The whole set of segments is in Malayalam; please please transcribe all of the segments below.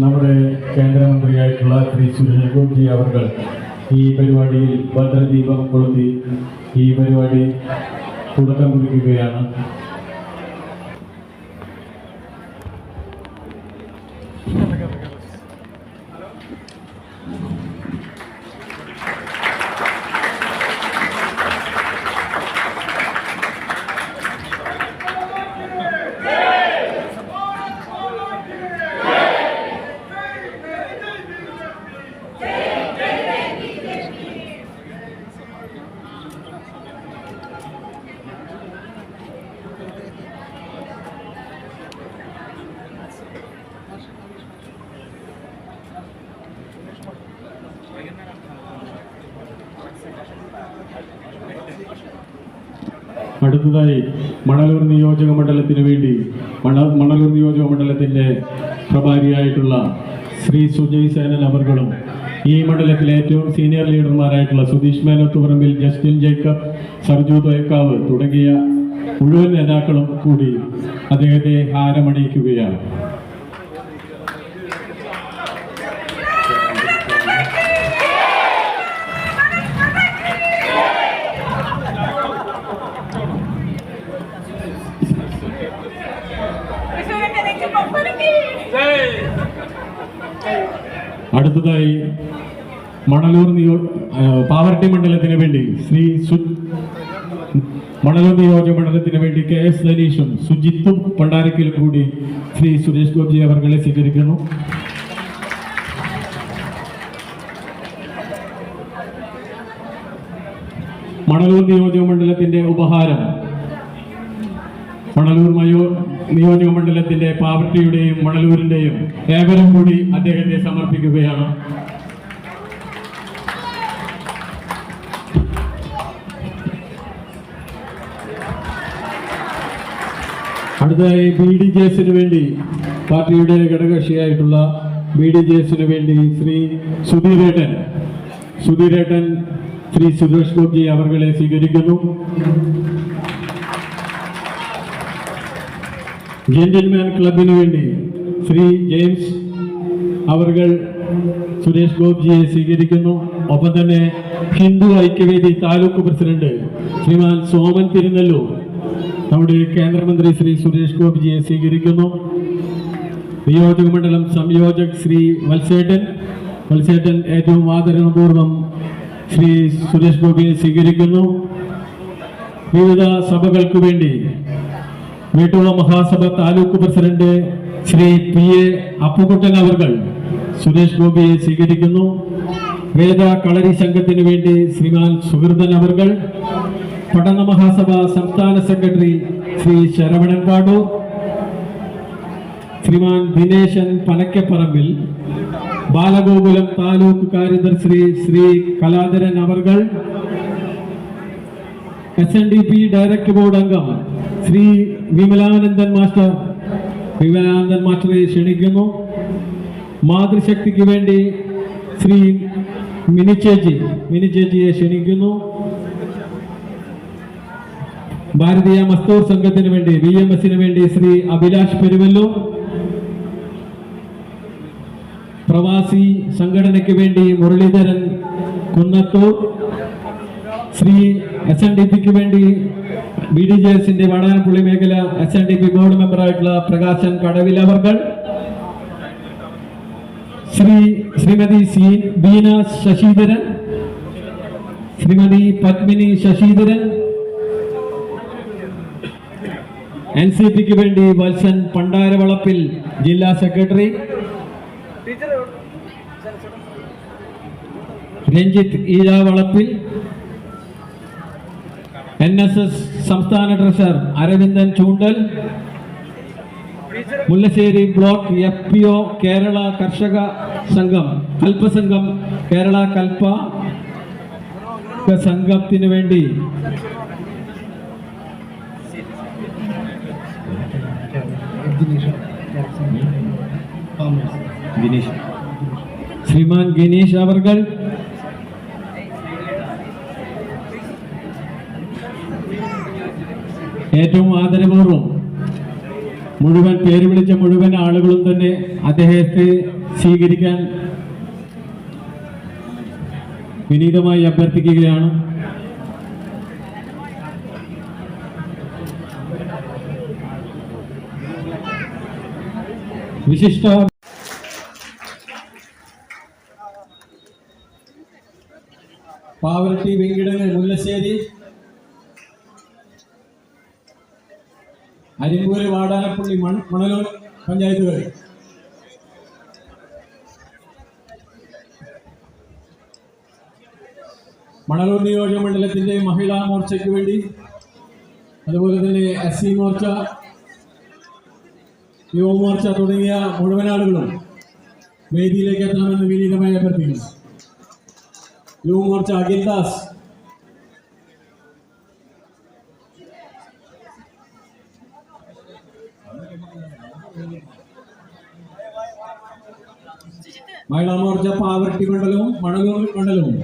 നമ്മുടെ കേന്ദ്രമന്ത്രിയായിട്ടുള്ള ശ്രീ സുരേഷ് ഗോപി അവർ ഈ പരിപാടിയിൽ ഭദ്രദീപം കൊളുത്തി ഈ പരിപാടി തുടക്കം കുറിക്കുകയാണ്. അടുത്തതായി മണലൂർ നിയോജക മണ്ഡലത്തിന് വേണ്ടി മണ മണലൂർ നിയോജക മണ്ഡലത്തിന്റെ പ്രഭാരിയായിട്ടുള്ള ശ്രീ സുജയ് സേനൻ അവർകളും ഈ മണ്ഡലത്തിലെ ഏറ്റവും സീനിയർ ലീഡർമാരായിട്ടുള്ള സുധീഷ് മേനത്തുപറമ്പിൽ ജസ്റ്റിൻ ജേക്കബ് സർജു തോയക്കാവ് തുടങ്ങിയ മുഴുവൻ നേതാക്കളും കൂടി അദ്ദേഹത്തെ ഹാരമണിയിക്കുകയാണ്. അടുത്തതായി മണലൂർ നിയോ പാവർട്ടി മണ്ഡലത്തിന് വേണ്ടി ശ്രീ സു മണലൂർ നിയോജക മണ്ഡലത്തിന് വേണ്ടി കെ എസ് സനീഷും സുജിത്തും പണ്ടാരക്കലും കൂടി ശ്രീ സുരേഷ് ഗോപി അവർകളെ സ്വീകരിക്കുന്നു. മണലൂർ നിയോജക മണ്ഡലത്തിന്റെ ഉപഹാരം മണലൂർ മയോ നിയോജക മണ്ഡലത്തിന്റെ പാവർട്ടിയുടെയും മണലൂരിന്റെയും ഏവരും കൂടി അദ്ദേഹത്തെ സമർപ്പിക്കുകയാണ്. അടുത്തതായി ബി ഡി ജെ എസിന് വേണ്ടി പാർട്ടിയുടെ ഘടകകക്ഷിയായിട്ടുള്ള ബി ഡി ജെ എസിന് വേണ്ടി ശ്രീ സുധീരേട്ടൻ. സുധീരേട്ടൻ ശ്രീ സുരേഷ് ഗോപി അവർകളെ സ്വീകരിക്കുന്നു. ജെന്റിൽമാൻ ക്ലബിന് വേണ്ടി ശ്രീ ജെയിംസ് അവർകൾ സുരേഷ് ഗോപ്ജിയെ സ്വീകരിക്കുന്നു. ഒപ്പം തന്നെ ഹിന്ദു ഐക്യവേദി താലൂക്ക് പ്രസിഡന്റ് ശ്രീമാൻ സോമൻ തിരുനെല്ലൂർ നമ്മുടെ കേന്ദ്രമന്ത്രി ശ്രീ സുരേഷ് ഗോപിജിയെ സ്വീകരിക്കുന്നു. നിയോജക മണ്ഡലം സംയോജക് ശ്രീ വത്സേട്ടൻ വത്സേട്ടൻ ഏറ്റവും ആദരണപൂർവം ശ്രീ സുരേഷ് ഗോപിയെ സ്വീകരിക്കുന്നു. വിവിധ സഭകൾക്ക് വേണ്ടി വീട്ടുള്ള Mahasabha taluk president Shri P A Appukuttan avargal Suresh ഗോപിയെ സ്വീകരിക്കുന്നു. വേദ കളരി സംഘത്തിന് വേണ്ടി ശ്രീമാൻ സുഹൃതൻ അവർകൾ പഠന മഹാസഭ സംസ്ഥാന സെക്രട്ടറി ശ്രീ ശരവണൻ പാടു ശ്രീമാൻ Dineshan Panakkaparambil Balagokulam taluk കാര്യദർശി Shri Kaladharan avargal S N D P director board അംഗം ശ്രീ വിമലാനന്ദൻ മാസ്റ്റർ. വിമലാനന്ദൻ മാസ്റ്ററെ ക്ഷണിക്കുന്നു. മാതൃശക്തിക്ക് വേണ്ടി ശ്രീ മിനിച്ചേച്ചി മിനിച്ചേച്ചിയെ മിനി ക്ഷണിക്കുന്നു. ഭാരതീയ മസ്തൂർ സംഘത്തിന് വേണ്ടി ബി എം എസിന് വേണ്ടി ശ്രീ അഭിലാഷ് പെരുവല്ലൂർ. പ്രവാസി സംഘടനയ്ക്ക് വേണ്ടി Muraleedharan Kunnathur. Shri S N D പിക്ക് വേണ്ടി ബി ഡി ജെ എസിന്റെ വാടാനപ്പള്ളി മേഖല S N D P board മെമ്പറായിട്ടുള്ള Prakashan Kadavil Shri Shrimati C Beena Sasidharan Shrimati Padmini Sasidharan N C പിക്ക് വേണ്ടി വത്സൻ പണ്ടാരവളപ്പിൽ ജില്ലാ secretary Ranjith Eezhavalappil N S S സംസ്ഥാന treasurer Aravindan Choondal. Mullassery block F P O Kerala Karshaka Sangham കൽപ്പസംഘം Kerala കൽപ്പ സംഘത്തിന് വേണ്ടി. ശ്രീമാൻ ഗിനീഷ് അവർകൾ ഏറ്റവും ആദരപൂർവം മുഴുവൻ പേര് വിളിച്ച മുഴുവൻ ആളുകളും തന്നെ അദ്ദേഹത്തെ സ്വീകരിക്കാൻ വിനീതമായി അഭ്യർത്ഥിക്കുകയാണ്. വിശിഷ്ട പാവറട്ടി വെങ്കിടങ്ങ് മുല്ലശ്ശേരി. അരിമ്പൂര് വാടാനപ്പള്ളി മൺ മണലൂർ പഞ്ചായത്തുകൾ മണലൂർ നിയോജക മണ്ഡലത്തിന്റെ മഹിളാ മോർച്ചയ്ക്ക് വേണ്ടി അതുപോലെ തന്നെ എസ് സി മോർച്ച യുവമോർച്ച തുടങ്ങിയ മുഴുവൻ ആളുകളും വേദിയിലേക്ക് എത്തണമെന്ന് വിനീതമായി അഭ്യർത്ഥിക്കുന്നു. യുവമോർച്ച അഖിൽദാസ് മഹിളാ മോർച്ച പാവർട്ടി മണ്ഡലവും മണലൂർ മണ്ഡലവും.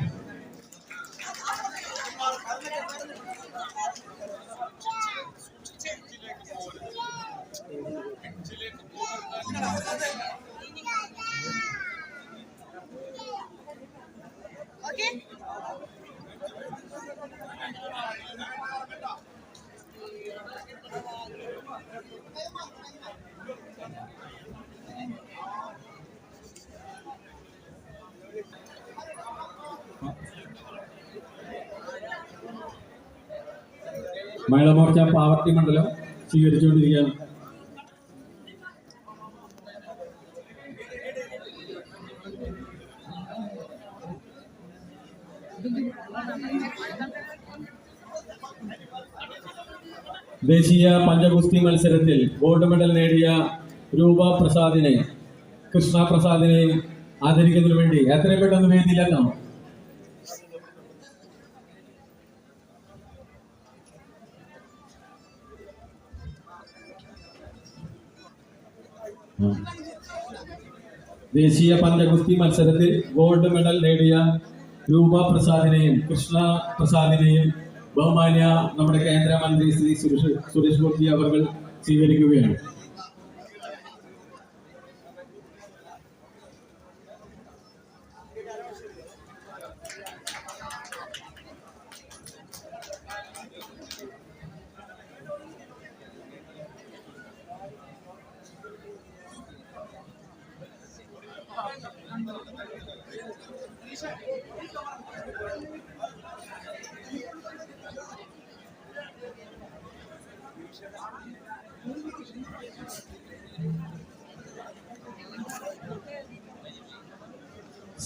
മഹിളാ മോർച്ച പാവർട്ടി മണ്ഡലം സ്വീകരിച്ചുകൊണ്ടിരിക്കുകയാണ്. ദേശീയ പഞ്ചഗുസ്തി മത്സരത്തിൽ ഗോൾഡ് മെഡൽ നേടിയ രൂപ പ്രസാദിനെ കൃഷ്ണ പ്രസാദിനെ ആദരിക്കുന്നതിനു വേണ്ടി എത്രയും പെട്ടെന്ന് വേദിയിലെത്താം ദേശീയ പഞ്ചഗുസ്തി മത്സരത്തിൽ ഗോൾഡ് മെഡൽ നേടിയ രൂപ പ്രസാദിനെയും കൃഷ്ണ പ്രസാദിനെയും ബഹുമാന്യ നമ്മുടെ കേന്ദ്രമന്ത്രി ശ്രീ സുരേഷ് സുരേഷ് ഗോപി അവർ സ്വീകരിക്കുകയാണ്.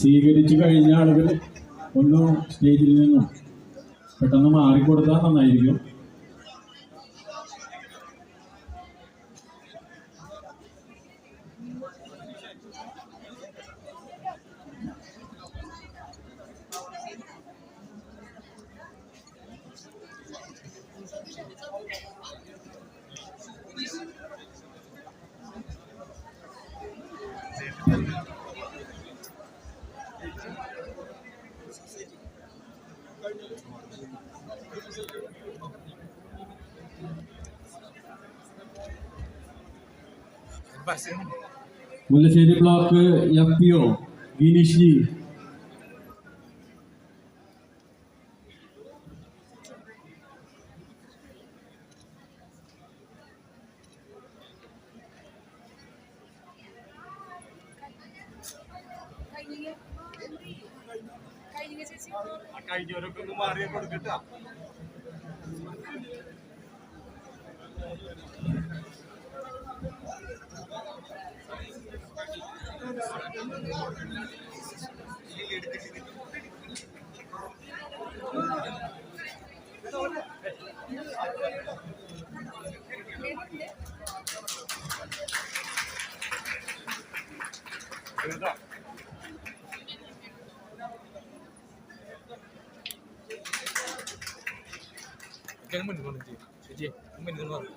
സ്വീകരിച്ചു കഴിഞ്ഞ ആളുകൾ ഒന്ന് സ്റ്റേജിൽ നിന്നും പെട്ടെന്ന് മാറിക്കൊടുത്താൽ നന്നായിരിക്കും Mullassery block F P O Gineesh ji? കഴിഞ്ഞവരൊക്കെ ഒന്ന് മാറിയ കൊടുക്കട്ടാ കേട്ടാ ചേച്ചി മുന്നിൽ നിന്ന് ചേച്ചി ചേച്ചി മുന്നിൽ നിന്ന് പറഞ്ഞു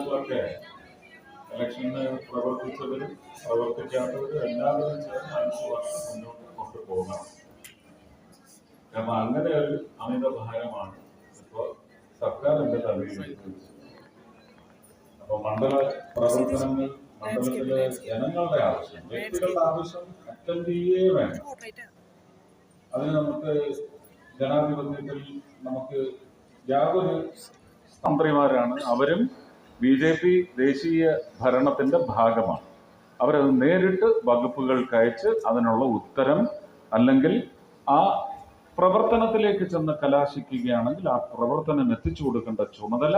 കാര്യകർത്താക്കളൊക്കെ ഇലക്ഷന് പ്രവർത്തിച്ചവരും പ്രവർത്തിക്കാത്തവരും എല്ലാവരും ചേർന്ന് അനുസരിച്ച് മുന്നോട്ട് കൊണ്ടുപോകണം കാരണം അങ്ങനെ ഒരു അമിത ഭാരമാണ് ഇപ്പോൾ സർക്കാരിന്റെ തലയിൽ വെച്ചിരിക്കുന്നത്. അപ്പൊ മണ്ഡല പ്രവർത്തനങ്ങൾ മണ്ഡലത്തിലെ ജനങ്ങളുടെ ആവശ്യം വ്യക്തികളുടെ ആവശ്യം അറ്റൻഡ് ചെയ്യേ വേണം അതിന് നമുക്ക് ജനാധിപത്യത്തിൽ നമുക്ക് യാതൊരു മന്ത്രിമാരാണ് അവരും ബി ജെ പി ദേശീയ ഭരണത്തിന്റെ ഭാഗമാണ്. അവരത് നേരിട്ട് വകുപ്പുകൾക്ക് അയച്ച് അതിനുള്ള ഉത്തരം അല്ലെങ്കിൽ ആ പ്രവർത്തനത്തിലേക്ക് ചെന്ന് കലാശിക്കുകയാണെങ്കിൽ ആ പ്രവർത്തനം എത്തിച്ചു കൊടുക്കേണ്ട ചുമതല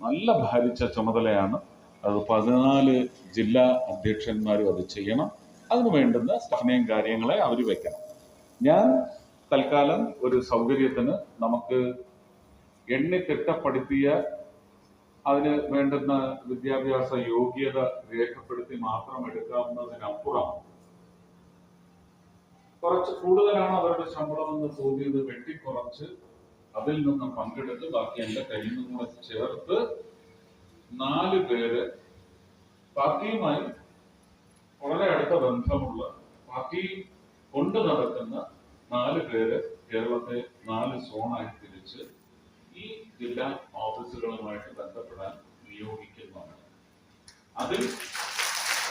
നല്ല ഭാരിച്ച ചുമതലയാണ്. അത് പതിനാല് ജില്ലാ അധ്യക്ഷന്മാരും അത് ചെയ്യണം. അതിന് വേണ്ടുന്ന സമയം കാര്യങ്ങളെ അവർ വയ്ക്കണം ഞാൻ തൽക്കാലം ഒരു സൗകര്യത്തിന് നമുക്ക് എണ്ണി തിട്ടപ്പെടുത്തിയ അതിന് വേണ്ടുന്ന വിദ്യാഭ്യാസ യോഗ്യത രേഖപ്പെടുത്തി മാത്രം എടുക്കാവുന്നതിനപ്പുറം കുറച്ച് കൂടുതലാണ് അവരുടെ ശമ്പളം എന്ന് തോന്നിയത് വെട്ടിക്കുറച്ച് അതിൽ നിന്ന് പങ്കെടുത്ത് ബാക്കി എന്റെ കയ്യിൽ നിന്നും കൂടെ ചേർത്ത് നാല് പേര് പാർട്ടിയുമായി വളരെ അടുത്ത ബന്ധമുള്ള പാർട്ടി കൊണ്ടു നടക്കുന്ന നാല് പേര് കേരളത്തെ നാല് സോണായി തിരിച്ച് ഈ ജില്ലാ ഓഫീസുകളുമായിട്ട് ബന്ധപ്പെടാൻ നിയോഗിക്കുന്നതാണ്. അതിൽ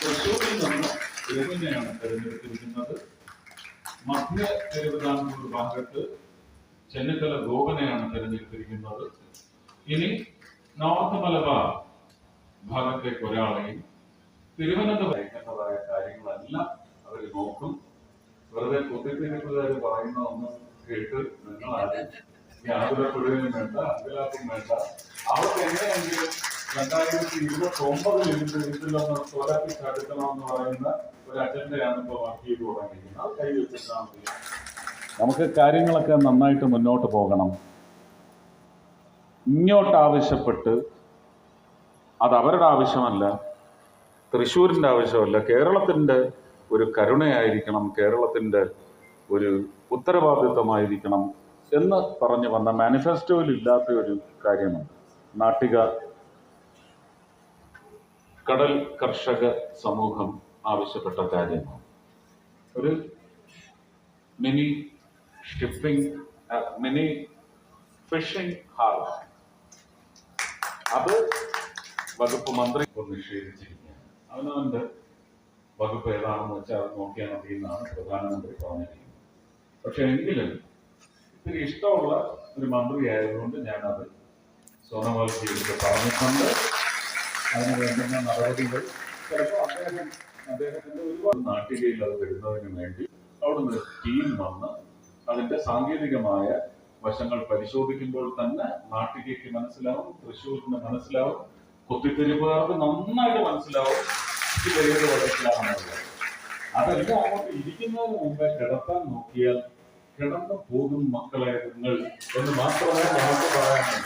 തൃശ്ശൂരിൽ നിന്ന് തെരുവിനെയാണ് തെരഞ്ഞെടുത്തിരിക്കുന്നത്. മധ്യ തിരുവിതാംകൂർ ഭാഗത്ത് ചെന്നിത്തല ഗോപനെയാണ് തെരഞ്ഞെടുത്തിരിക്കുന്നത്. ഇനി നോർത്ത് മലബാർ ഭാഗത്തേക്ക് ഒരാളെയും തിരുവനന്തപുരം അയക്കേണ്ടതായ കാര്യങ്ങളെല്ലാം അവർ നോക്കും. വെറുതെ കുത്തിത്തിരിപ്പുകാർ പറയുന്ന ഒന്ന് കേട്ട് നിങ്ങൾ ആരും ഇതിന്റെ നമുക്ക് കാര്യങ്ങളൊക്കെ നന്നായിട്ട് മുന്നോട്ട് പോകണം. ഇങ്ങോട്ട് ആവശ്യപ്പെട്ട് അത് അവരുടെ ആവശ്യമല്ല തൃശ്ശൂരിന്റെ ആവശ്യമല്ല കേരളത്തിന്റെ ഒരു കരുണയായിരിക്കണം കേരളത്തിന്റെ ഒരു ഉത്തരവാദിത്വമായിരിക്കണം എന്ന് പറഞ്ഞു വന്ന മാനിഫെസ്റ്റോയിൽ ഇല്ലാത്ത ഒരു കാര്യമാണ് നാട്ടിക കടൽ കർഷക സമൂഹം ആവശ്യപ്പെട്ട കാര്യമാണ്. ഒരു mini shipping mini fishing harbour അത് വകുപ്പ് മന്ത്രി നിഷേധിച്ചിരിക്കുകയാണ് അവനവന്റെ വകുപ്പ് ഏതാണെന്ന് വെച്ചാൽ നോക്കിയാൽ മതി എന്നാണ് പ്രധാനമന്ത്രി പറഞ്ഞിരിക്കുന്നത്. പക്ഷെ എങ്കിലും ഇത്തിരി ഇഷ്ടമുള്ള ഒരു മന്ത്രി ആയതുകൊണ്ട് ഞാനത് സോനവാൽജിയുടെ പറഞ്ഞിട്ടുണ്ട്. അതിന് വേണ്ടുന്ന നടപടികൾ. ചിലപ്പോൾ അദ്ദേഹം അദ്ദേഹത്തിന്റെ ഒരുപാട് നാട്ടികയിൽ അത് വരുന്നതിന് വേണ്ടി അവിടുന്ന് ടീം വന്ന് അതിന്റെ സാങ്കേതികമായ വശങ്ങൾ പരിശോധിക്കുമ്പോൾ തന്നെ നാട്ടികയ്ക്ക് മനസ്സിലാവും തൃശ്ശൂരിന് മനസ്സിലാവും കുത്തിത്തിരിപ്പുകാർക്ക് നന്നായിട്ട് മനസ്സിലാവും ഇത് ഏത് വശത്തിലാണെന്നുള്ളത്. അതെല്ലാം അങ്ങോട്ട് ഇരിക്കുന്നതിന് മുമ്പേ കിടത്താൻ നോക്കിയാൽ കിടന്നു പോകും മക്കളെ നിങ്ങൾ എന്ന് മാത്രമേ നമുക്ക് പറയാനുള്ളൂ.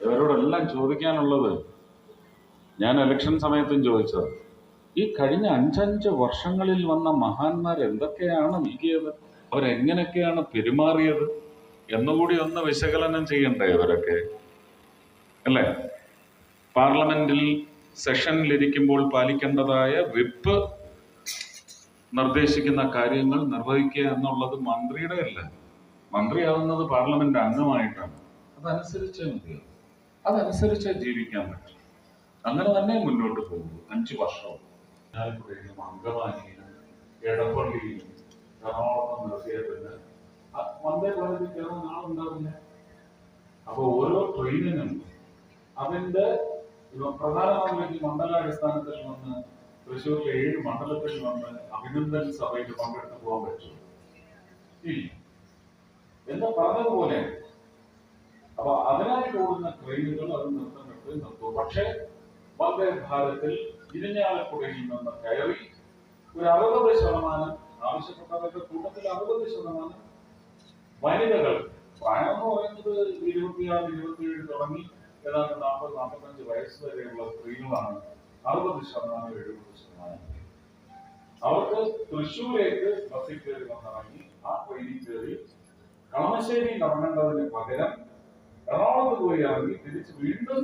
ഇവരോടെല്ലാം ചോദിക്കാനുള്ളത് ഞാൻ ഇലക്ഷൻ സമയത്തും ചോദിച്ചത്. ഈ കഴിഞ്ഞ അഞ്ചഞ്ച് വർഷങ്ങളിൽ വന്ന മഹാന്മാർ എന്തൊക്കെയാണ് നൽകിയത് അവരെങ്ങനെയൊക്കെയാണ് പെരുമാറിയത്? എന്നുകൂടി ഒന്ന് വിശകലനം ചെയ്യണ്ടേ ഇവരൊക്കെ? അല്ലേ? പാർലമെന്റിൽ സെഷനിലിരിക്കുമ്പോൾ പാലിക്കേണ്ടതായ വിപ്പ് നിർദ്ദേശിക്കുന്ന കാര്യങ്ങൾ നിർവഹിക്കുക എന്നുള്ളത് മന്ത്രിയുടെ അല്ല. മന്ത്രിയാവുന്നത് പാർലമെന്റ് അംഗമായിട്ടാണ്. അതനുസരിച്ചേ മതിയാവും. അതനുസരിച്ചേ ജീവിക്കാൻ പറ്റും. അങ്ങനെ തന്നെ മുന്നോട്ട് പോകും അഞ്ചു വർഷവും. ആലപ്പുഴയിലും എടപ്പള്ളിയിലും എറണാകുളം നിർത്തിയതിന് വന്ദേ ഭാരതിൽ കയറുന്ന ആളുണ്ടാവില്ല. അപ്പൊ ഓരോ ട്രെയിനിനും അതിന്റെ ഇപ്പൊ പ്രധാനമന്ത്രിക്ക് മണ്ഡലാടിസ്ഥാനത്തിൽ വന്ന് തൃശ്ശൂരിലെ ഏഴ് മണ്ഡലത്തിൽ വന്ന് അഭിനന്ദൻ സഭയിൽ പങ്കെടുത്ത് പോകാൻ പറ്റും. ഇല്ല. എന്ന് പറഞ്ഞതുപോലെ അപ്പൊ അതിനായി ഓടുന്ന ട്രെയിനുകൾ അത് നിർത്തുന്നിട്ട് നിർത്തും. പക്ഷേ വന്ദേ ഭാരത്തിൽ ഇരിഞ്ഞാലക്കുടയിൽ നിന്ന് കയറി ഒരു അറുപത് ശതമാനം ആവശ്യപ്പെട്ടവരുടെ കൂട്ടത്തിൽ അറുപത് ശതമാനം വനിതകൾ പ്രായം എന്ന് പറയുന്നത് ഇരുപത്തിയാറ് ഇരുപത്തിയേഴ് തുടങ്ങി ഏതാണ്ട് നാൽപ്പത് നാൽപ്പത്തഞ്ച് വയസ്സ് വരെയുള്ള സ്ത്രീകളാണ് അറുപത് ശതമാനം എഴുപത് ശതമാനം അവർക്ക് തൃശ്ശൂരേക്ക് ബസ്സിൽ കയറി വന്നിറങ്ങി ആ ട്രെയിനിൽ കയറി കളമശ്ശേരി ഇറങ്ങേണ്ടതിന് പകരം എറണാകുളത്ത് പോയി ഇറങ്ങി തിരിച്ച് വീണ്ടും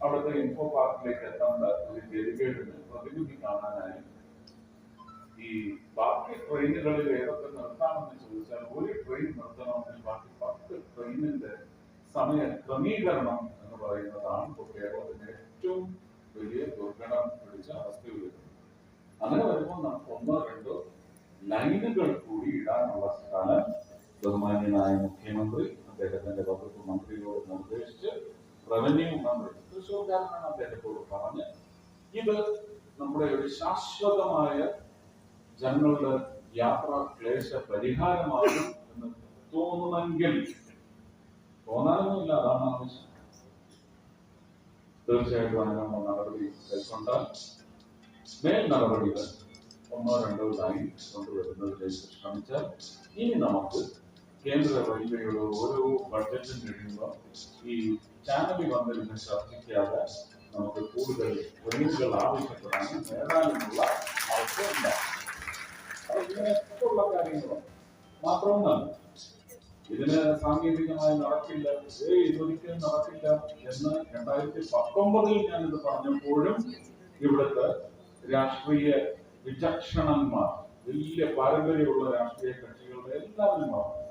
അവിടുത്തെ ഇൻഫോ പാർക്കിലേക്ക് എത്തേണ്ട ഒരു ഗതികേടിന് പ്രതിനിധി കാണാനായി. ഈ ബാക്കി ട്രെയിനുകളിൽ ഏതൊക്കെ നിർത്താമെന്ന് ചോദിച്ചാൽ ഒരു ട്രെയിൻ നിർത്തണമെങ്കിൽ ബാക്കി പത്ത് ട്രെയിനിന്റെ സമയ ക്രമീകരണം എന്ന് പറയുന്നതാണ് ഇപ്പോൾ കേരളത്തിന്റെ ഏറ്റവും വലിയ ദുർഘടം പിടിച്ച വരുന്നത് അങ്ങനെ വരുമ്പോൾ നമുക്ക് ഒന്നോ രണ്ടോ ലൈനുകൾ കൂടി ഇടാനുള്ള സ്ഥലം ബഹുമാന്യനായ മുഖ്യമന്ത്രി അദ്ദേഹത്തിന്റെ വകുപ്പ് മന്ത്രിയോട് നിർദ്ദേശിച്ച് റവന്യൂ മന്ത്രി തൃശ്ശൂർക്കാരനാണ് അദ്ദേഹത്തോട് പറഞ്ഞ് ഇത് നമ്മുടെ ഒരു ശാശ്വതമായ ജനങ്ങളുടെ യാത്രാ ക്ലേശ പരിഹാരമാകും എന്ന് തോന്നുമെങ്കിൽ തോന്നാനൊന്നുമില്ല അതാണ് ആവശ്യം തീർച്ചയായിട്ടും അതിനുള്ള നടപടി കൈക്കൊണ്ടാൽ മേൽ നടപടികൾ ഒന്നോ രണ്ടോ ലൈൻ കൊണ്ടുവരുന്നതിലേക്ക് ശ്രമിച്ചാൽ ഇനി നമുക്ക് കേന്ദ്ര റെയിൽവേയുടെ ഓരോ ബഡ്ജറ്റും കഴിയുമ്പോൾ ഈ ചാനലിൽ വന്നിരുന്ന് ചർച്ചയ്ക്കാതെ നമുക്ക് കൂടുതൽ ട്രെയിനുകൾ ആവശ്യപ്പെടാനും നേടാനുമുള്ള അവസരമുണ്ടാകും അത് ഇങ്ങനെയൊക്കെയുള്ള കാര്യങ്ങളാണ്. മാത്രമൊന്നല്ല ഇതിന് സാങ്കേതികമായി നടക്കില്ല ഏ ഇതൊരിക്കലും നടക്കില്ല എന്ന് രണ്ടായിരത്തി പത്തൊമ്പതിൽ ഞാനിത് പറഞ്ഞപ്പോഴും ഇവിടുത്തെ രാഷ്ട്രീയ വിചക്ഷണന്മാർ വലിയ പാരമ്പര്യമുള്ള രാഷ്ട്രീയ കക്ഷികളുടെ എല്ലാവരും പറഞ്ഞു.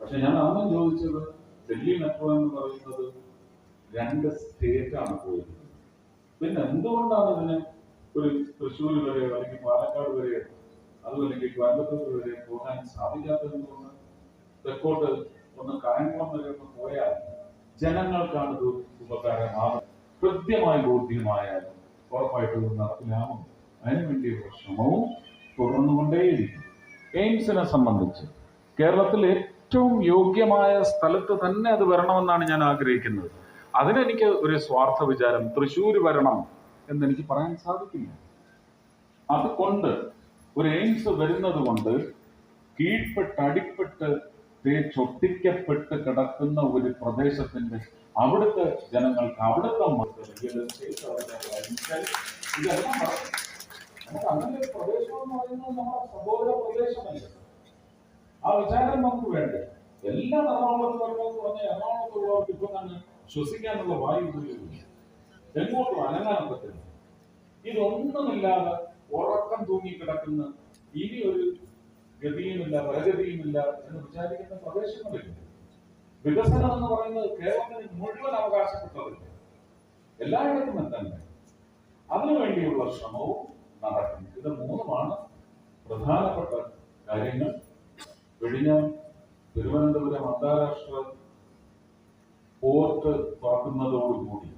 പക്ഷെ ഞാൻ അന്നും ചോദിച്ചത് ഡൽഹി മെട്രോ എന്ന് പറയുന്നത് രണ്ട് സ്റ്റേറ്റ് ആണ് പോയത്. പിന്നെ എന്തുകൊണ്ടാണ് ഇതിന് ഒരു തൃശ്ശൂർ വരെ അല്ലെങ്കിൽ പാലക്കാട് വരെ അതും അല്ലെങ്കിൽ കോയമ്പത്തൂർ വരെ പോകാൻ സാധിക്കാത്തത് തെക്കോട്ട് ഒന്ന് കായംകുളം വരെ ഒന്ന് പോയാൽ ജനങ്ങൾക്കാണ് ഇത് ഉപകാരമാകും കൃത്യമായി ബോധ്യമായാലും ഉറപ്പായിട്ടും നടപ്പിലാവും അതിനുവേണ്ടിയുള്ള ശ്രമവും തുടർന്നുകൊണ്ടേയിരിക്കും എയിംസിനെ സംബന്ധിച്ച് കേരളത്തിൽ ഏറ്റവും യോഗ്യമായ സ്ഥലത്ത് തന്നെ അത് വരണമെന്നാണ് ഞാൻ ആഗ്രഹിക്കുന്നത്. അതിനെനിക്ക് ഒരു സ്വാർത്ഥ വിചാരം തൃശ്ശൂർ വരണം എന്നെനിക്ക് പറയാൻ സാധിക്കില്ല. അതുകൊണ്ട് ഒരു എയിംസ് വരുന്നത് കൊണ്ട് കീഴ്പ്പെട്ട് അടിപ്പെട്ട് തേച്ചൊട്ടിക്കപ്പെട്ട് കിടക്കുന്ന ഒരു പ്രദേശത്തിന്റെ അവിടുത്തെ ജനങ്ങൾക്ക് അവിടുത്തെ ആ വിചാരം നമുക്ക് വേണ്ടേ? എല്ലാം എറണാകുളത്ത് വരണമെന്ന് പറഞ്ഞാൽ എറണാകുളത്തുള്ളവർക്ക് ഇപ്പൊ തന്നെ ശ്വസിക്കാനുള്ള വായു പോലും എങ്ങോട്ടും അനങ്ങാൻ പറ്റില്ല ഇതൊന്നുമില്ലാതെ ഉറക്കം തൂങ്ങിക്കിടക്കുന്ന ഇനി ഒരു ഗതിയുമില്ല പ്രഗതിയുമില്ല എന്ന് വിചാരിക്കുന്ന പ്രദേശങ്ങളില്ല. വികസനം എന്ന് പറയുന്നത് കേരളത്തിന് മുഴുവൻ അവകാശപ്പെട്ടതല്ല എല്ലായിടത്തും തന്നെ അതിനുവേണ്ടിയുള്ള ശ്രമവും നടക്കും ഇത് മൂന്നുമാണ് പ്രധാനപ്പെട്ട കാര്യങ്ങൾ. വിഴിഞ്ഞം തിരുവനന്തപുരം അന്താരാഷ്ട്ര പോർട്ട് തുറക്കുന്നതോടുകൂടി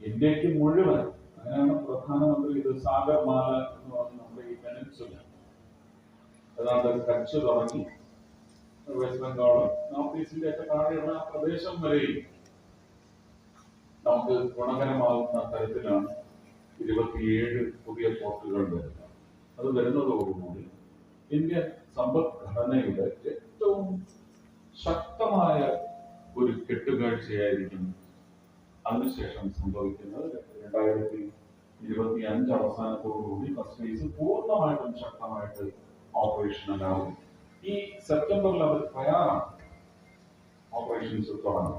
ഇന്ത്യയ്ക്ക് മുഴുവൻ അങ്ങനെയാണ് പ്രധാനമന്ത്രി ഇത് സാഗർമാല എന്ന് പറഞ്ഞ നമ്മുടെ ഈ പെനിൻസുല ഏതാണ്ട് കച്ച് തുടങ്ങി. വെസ്റ്റ് ബംഗാൾ നോർത്ത് ഈസ്റ്റിന്റെ ഒക്കെ താഴെയുള്ള ആ പ്രദേശം വരെയും നമുക്ക് ഗുണകരമാകുന്ന തരത്തിലാണ് ഇരുപത്തിയേഴ് പുതിയ പോർട്ടുകൾ വരുന്നത്. അത് വരുന്നതോടുകൂടി ഇന്ത്യൻ സമ്പദ്ഘടനയുടെ ഏറ്റവും ശക്തമായ ഒരു കെട്ടുകാഴ്ചയായിരിക്കും അതിനുശേഷം സംഭവിക്കുന്നത്. രണ്ടായിരത്തി ഇരുപത്തി അഞ്ച് അവസാനത്തോടുകൂടി ഫസ്റ്റ് ഫേസ് പൂർണമായിട്ടും ശക്തമായിട്ട് ഓപ്പറേഷനിലാവും ഈ സെപ്റ്റംബറിൽ അവർ തയ്യാറാണ് ഓപ്പറേഷൻസ് തുടങ്ങാൻ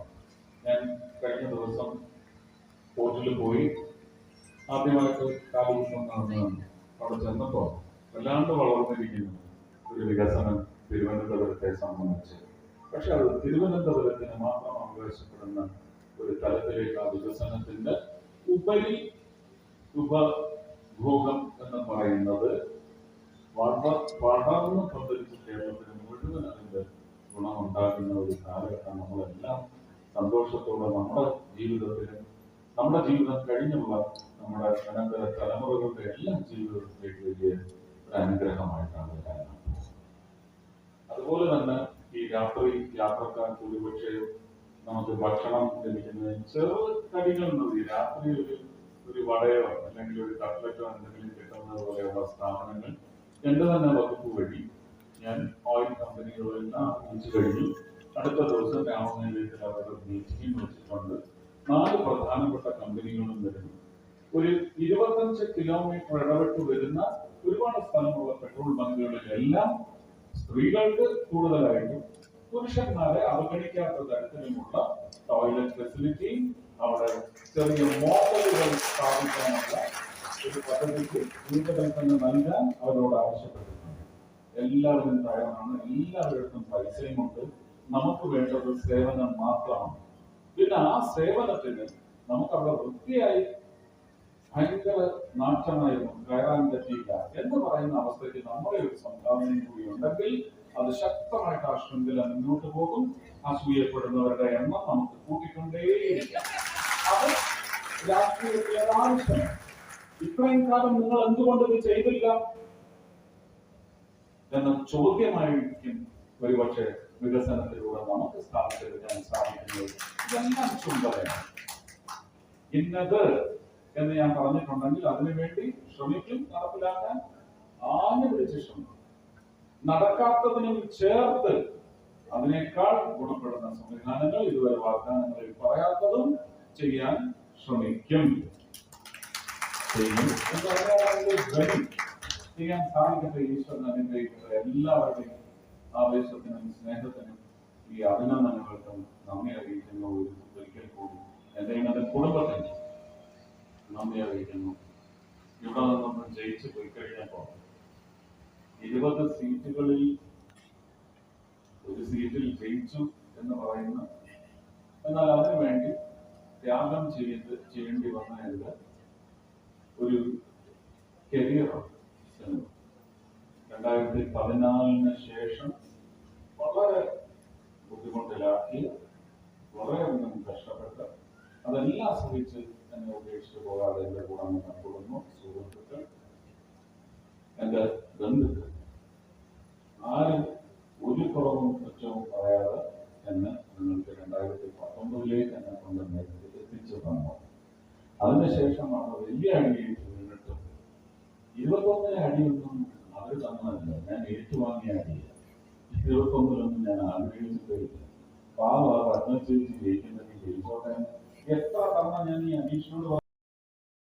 ഞാൻ കഴിഞ്ഞ ദിവസം പോർട്ടിൽ പോയി ആദ്യമായിട്ട് കാലൂസം നടന്നതാണ് അവിടെ ചെന്നപ്പോൾ വല്ലാണ്ട് വളർന്നിരിക്കുന്നു. ഒരു വികസനം തിരുവനന്തപുരത്തെ സംബന്ധിച്ച്. പക്ഷെ അത് തിരുവനന്തപുരത്തിന് മാത്രം അവകാശപ്പെടുന്ന ഒരു തലത്തിലേക്ക് ആ വികസനത്തിന്റെ ഉപരി ഉപഭോഗം എന്ന് പറയുന്നത് വളർന്ന് പന്തലിച്ച് കേരളത്തിന് മുഴുവൻ അതിന്റെ ഗുണമുണ്ടാകുന്ന ഒരു കാലഘട്ടം നമ്മളെല്ലാം സന്തോഷത്തോടെ നമ്മുടെ ജീവിതത്തിലും നമ്മുടെ ജീവിതം കഴിഞ്ഞുള്ള നമ്മുടെ അനന്തര തലമുറകളുടെ എല്ലാം ജീവിതത്തിലേക്ക് വലിയ ഒരു അനുഗ്രഹമായിട്ടാണ് കാണുന്നത്. അതുപോലെ തന്നെ ഈ രാത്രി യാത്രക്കാർക്ക് ഒരുപക്ഷെ നമുക്ക് ഭക്ഷണം ലഭിക്കുന്നത് ചെറു കടികൾ മതി. രാത്രി ഒരു ഒരു വടയോ അല്ലെങ്കിൽ ഒരു കട്ട്ലറ്റോ എന്തെങ്കിലും കിട്ടുന്നത് പോലെയുള്ള സ്ഥാപനങ്ങൾ എന്റെ തന്നെ വകുപ്പ് വഴി ഞാൻ ഓയിൽ കമ്പനികളിൽ അറിയിച്ചു കഴിഞ്ഞു. അടുത്ത ദിവസം രാമനഗരത്തിൽ അവരുടെ മീറ്റിംഗ് വെച്ചിട്ടുണ്ട് നാല് പ്രധാനപ്പെട്ട കമ്പനികളും വരുന്നു. ഒരു ഇരുപത്തഞ്ച് കിലോമീറ്റർ ഇടപെട്ട് വരുന്ന ഒരുപാട് സ്ഥലമുള്ള പെട്രോൾ ബങ്കുകളിലെല്ലാം സ്ത്രീകൾക്ക് കൂടുതലായിട്ടും പുരുഷന്മാരെ അവഗണിക്കാത്ത തരത്തിലുമുള്ള ടോയ്ലറ്റ് ഫെസിലിറ്റി അവിടെ ചെറിയ മോഡലുകൾ സ്ഥാപിക്കാനുള്ള ഒരു പദ്ധതിക്ക് തന്നെ നൽകാൻ അവരോട് ആവശ്യപ്പെട്ടിട്ടുണ്ട്. എല്ലാവരും തയ്യാറാണ്. എല്ലാവരുടെ പൈസയുമുണ്ട് നമുക്ക് വേണ്ടത് സേവനം മാത്രമാണ്. പിന്നെ ആ സേവനത്തിന് നമുക്ക് അവിടെ വൃത്തിയായി ഭയങ്കര നാറ്റമായിരുന്നു കയറാൻ പറ്റിയില്ല എന്ന് പറയുന്ന അവസ്ഥയ്ക്ക് നമ്മുടെ ഒരു സംഭാവനയും കൂടി ഉണ്ടെങ്കിൽ അത് ശക്തമായിട്ട് ആ ശൃംഖല മുന്നോട്ട് പോകും. അസൂയപ്പെടുന്നവരുടെ എണ്ണം നമുക്ക് കൂട്ടിക്കൊണ്ടേയിരിക്കാം. അത് രാഷ്ട്രീയത്തിൽ ആവശ്യമാണ്. ഇത്രയും കാലം നിങ്ങൾ എന്തുകൊണ്ട് ഇത് ചെയ്തില്ല? എന്ന ചോദ്യമായിരിക്കും ഒരുപക്ഷെ വികസനത്തിലൂടെ നമുക്ക് സ്ഥാപിച്ചെടുക്കാൻ സാധിക്കുന്നത്. ഇതെല്ലാം ചുമതലയാണ് ഇന്നത് എന്ന് ഞാൻ പറഞ്ഞിട്ടുണ്ടെങ്കിൽ അതിനുവേണ്ടി ശ്രമിക്കും നടപ്പിലാക്കാൻ. ആഞ്ഞു പിടിച്ച് ശ്രമിക്കും. നടക്കാത്തതിനും ചേർത്ത് അതിനേക്കാൾ ഗുണപ്പെടുന്ന സംവിധാനങ്ങൾ ഇതുവരെ വാഗ്ദാനങ്ങളിൽ പറയാത്തതും ചെയ്യാൻ ശ്രമിക്കും. ചെയ്യും അതിന്റെ ധ്വനി ചെയ്യാൻ സാധിക്കട്ടെ ഈശ്വരൻ അനുഗ്രഹിക്കട്ടെ എല്ലാവരുടെയും ആവേശത്തിനും സ്നേഹത്തിനും ഈ അഭിനന്ദനങ്ങൾക്കും നമ്മെ അറിയിക്കുന്ന ഒരു ഒരിക്കൽ കൂടി എന്തെങ്കിലും അതിന്റെ കുടുംബത്തിന് നമ്മെ അറിയിക്കുന്നു ഇവിടെ നമ്മൾ ജയിച്ചു പോയി കഴിഞ്ഞപ്പോ ഇരുപത് സീറ്റുകളിൽ ഒരു സീറ്റിൽ ജയിച്ചു എന്ന് പറയുന്ന എന്നാൽ അതിനുവേണ്ടി ത്യാഗം ചെയ്ത് ചെയ്യേണ്ടി വന്നതിൽ ഒരു കരിയറാണ് രണ്ടായിരത്തി പതിനാലിന് ശേഷം വളരെ ബുദ്ധിമുട്ടിലാക്കി വളരെയധികം കഷ്ടപ്പെട്ട് അതെല്ലാം സഹിച്ച് എന്നെ ഉപേക്ഷിച്ച് പോകാതെ എന്റെ കൂടെ നിന്ന് കുടുംബം സുഹൃത്തുക്കൾ എന്റെ ബന്ധുക്കൾ. ആരും ഒരു കുറവും കുറ്റവും പറയാതെ എന്നെ നിങ്ങൾക്ക് രണ്ടായിരത്തി പത്തൊമ്പതിലേക്ക് എന്നെ കൊണ്ട് എത്തിച്ചു തന്നു. അതിനുശേഷമാണ് വലിയ അടിയേറ്റ് വീണിട്ടും ഇരുപത്തൊന്നിലെ അടിയൊന്നും അവർ തന്നതല്ല. ഞാൻ ഏറ്റുവാങ്ങിയ അടിയില്ല ഇരുപത്തൊന്നിലൊന്നും ഞാൻ ആഗ്രഹിച്ചിട്ടില്ല. പാവ പത്മ ചേച്ചി ജയിക്കുന്നെങ്കിൽ ജയിച്ചോട്ടെ. എത്ര തവണ ഞാൻ ഈ അനീഷിനോട്